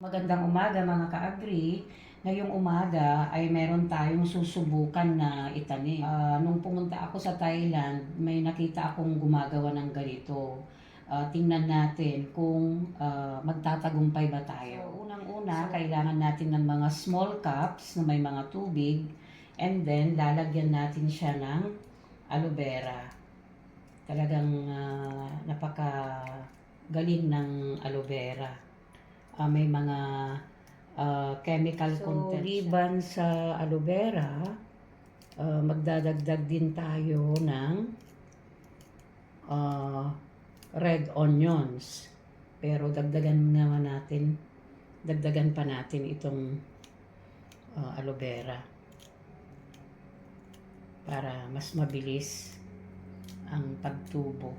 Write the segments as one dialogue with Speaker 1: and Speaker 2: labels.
Speaker 1: Magandang umaga mga ka-agri. Ngayong umaga ay meron tayong susubukan na itanim. Ah, nung pumunta ako sa Thailand, may nakita akong gumagawa ng ganito. Ah, tingnan natin kung ah, magtatagumpay ba tayo. So, unang-una, kailangan natin ng mga small cups na may mga tubig. And then, lalagyan natin siya ng aloe vera. Talagang ah, napaka galing ng aloe vera. Ah, may mga ah, chemical
Speaker 2: So,
Speaker 1: content. Liban sa aloe vera, ah, magdadagdag din tayo ng ah, red onions. Pero dagdagan naman natin, dagdagan pa natin itong ah, aloe vera para mas mabilis ang pagtubo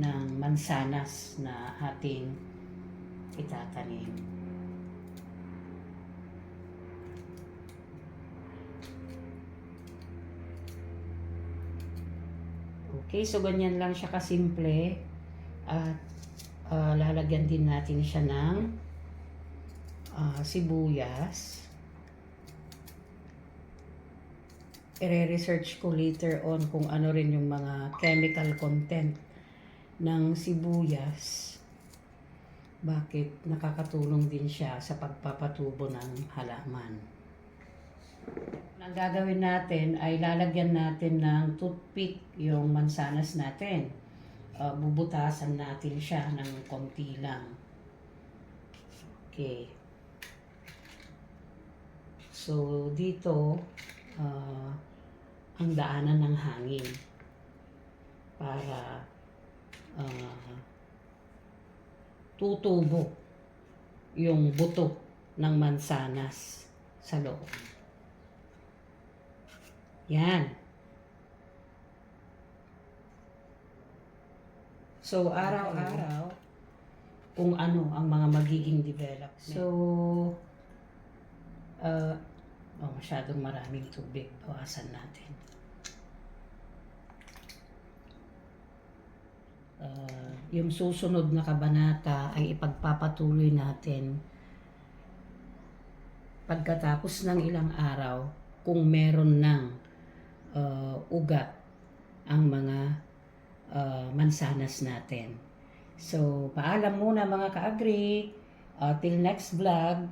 Speaker 1: ng mansanas na ating itatanim. Okay, so ganyan lang siya kasimple. At ah, lalagyan din natin siya ng ah, sibuyas. I-research ko later on kung ano rin yung mga chemical content ng sibuyas bakit nakakatulong din siya sa pagpapatubo ng halaman. Ang gagawin natin ay lalagyan natin ng toothpick yung mansanas natin. Uh, bubutasan natin siya ng konti lang. Okay. So, dito, uh, ang daanan ng hangin para uh, tutubo yung buto ng mansanas sa loob. Yan. So, araw-araw, kung ano ang mga magiging development. So, uh, oh, masyadong maraming tubig. Bawasan natin. Uh, yung susunod na kabanata ay ipagpapatuloy natin pagkatapos ng ilang araw kung meron ng uh, ugat ang mga uh, mansanas natin. So, paalam muna mga ka-agri. Uh, till next vlog.